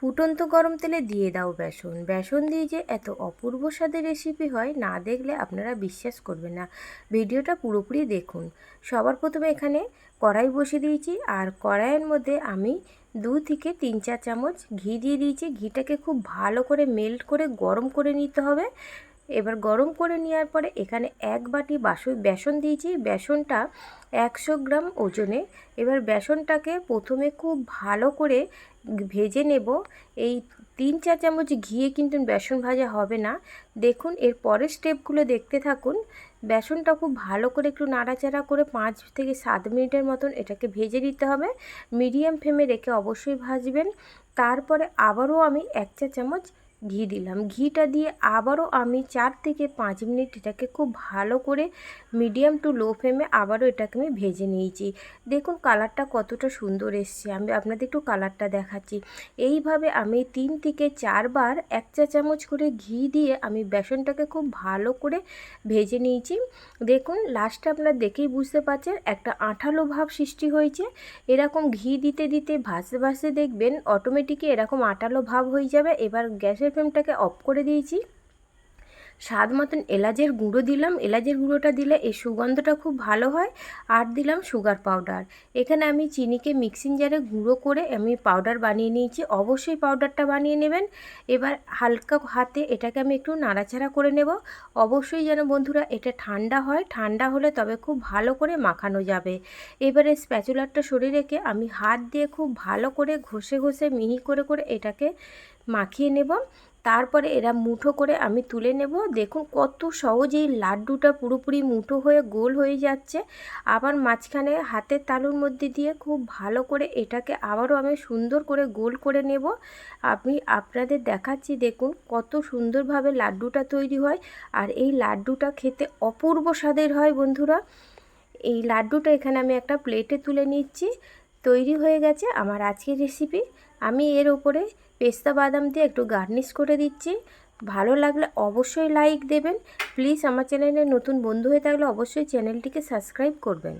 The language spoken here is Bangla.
ফুটন্ত গরম তেলে দিয়ে দাও বেসন। বেসন দিয়ে যে এত অপূর্ব স্বাদের রেসিপি হয়, না দেখলে আপনারা বিশ্বাস করবেন না। ভিডিওটা পুরোপুরি দেখুন। সবার প্রথমে এখানে কড়াই বসে দিয়েছি আর কড়াইয়ের মধ্যে আমি দু থেকে তিন চার চামচ ঘি দিয়ে দিয়েছি। ঘিটাকে খুব ভালো করে মেল্ট করে গরম করে নিতে হবে। এবার গরম করে নেওয়ার পরে এখানে এক বাটি বাসন, বেসন দিয়েছি। বেসনটা একশো গ্রাম ওজনে। এবার বেসনটাকে প্রথমে খুব ভালো করে ভেজে নেব। এই তিন চার চামচ ঘিয়ে কিন্তু বেসন ভাজা হবে না। দেখুন, এর পরের স্টেপগুলো দেখতে থাকুন। বেসনটা খুব ভালো করে একটু নাড়াচাড়া করে পাঁচ থেকে সাত মিনিটের মতন এটাকে ভেজে নিতে হবে। মিডিয়াম ফ্লেমে রেখে অবশ্যই ভাজবেন। তারপরে আবারও আমি এক চা চামচ ঘি দিলাম। ঘিটা দিয়ে আবারও আমি চার থেকে পাঁচ মিনিট এটাকে খুব ভালো করে মিডিয়াম টু লো ফ্লেমে আবারও এটাকে আমি ভেজে নিয়েছি। দেখুন কালারটা কতটা সুন্দর এসছে। আমি আপনাদের একটু কালারটা দেখাচ্ছি। এইভাবে আমি তিন থেকে চারবার এক চা চামচ করে ঘি দিয়ে আমি বেসনটাকে খুব ভালো করে ভেজে নিয়েছি। দেখুন লাস্টে আপনার দেখেই বুঝতে পারছেন একটা আঠালো ভাব সৃষ্টি হয়েছে। এরকম ঘি দিতে দিতে ভাসতে ভাসতে দেখবেন অটোমেটিকই এরকম আটালো ভাব হয়ে যাবে। এবার গ্যাসের ফ্লেমটাকে অফ করে দিয়েছি। স্বাদ মতন এলাচের গুঁড়ো দিলাম। এলাচের গুঁড়োটা দিলে এই সুগন্ধটা খুব ভালো হয়। আর দিলাম সুগার পাউডার। এখানে আমি চিনিকে মিক্সিং জারে গুঁড়ো করে আমি পাউডার বানিয়ে নিয়েছি। অবশ্যই পাউডারটা বানিয়ে নেবেন। এবার হালকা হাতে এটাকে আমি একটু নাড়াচাড়া করে নেব। অবশ্যই যেন বন্ধুরা এটা ঠান্ডা হয়। ঠান্ডা হলে তবে খুব ভালো করে মাখানো যাবে। এবারে স্প্যাচুলারটা সরিয়ে রেখে আমি হাত দিয়ে খুব ভালো করে ঘষে ঘষে মিহি করে করে এটাকে মাখিয়ে নেব। তারপরে এরা মুঠো করে আমি তুলে নেব। দেখুন কত সহজেই লাড্ডুটা পুরোপুরি মুঠো হয়ে গোল হয়ে যাচ্ছে। আবার মাঝখানে হাতের তালুর মধ্যে দিয়ে খুব ভালো করে এটাকে আবারও আমি সুন্দর করে গোল করে নেব। আমি আপনাদের দেখাচ্ছি, দেখুন কত সুন্দরভাবে লাড্ডুটা তৈরি হয়। আর এই লাড্ডুটা খেতে অপূর্ব স্বাদের হয় বন্ধুরা। এই লাড্ডুটা এখানে আমি একটা প্লেটে তুলে নিচ্ছি। তৈরি হয়ে গেছে আমার আজকের রেসিপি আমি এর ওপরে পেস্তা বাদাম দিয়ে একটু গার্নিশ করে দিচ্ছি। ভালো লাগলে অবশ্যই লাইক দেবেন। প্লিজ আমার চ্যানেলে নতুন বন্ধু হয়ে থাকলে অবশ্যই চ্যানেলটিকে সাবস্ক্রাইব করবেন।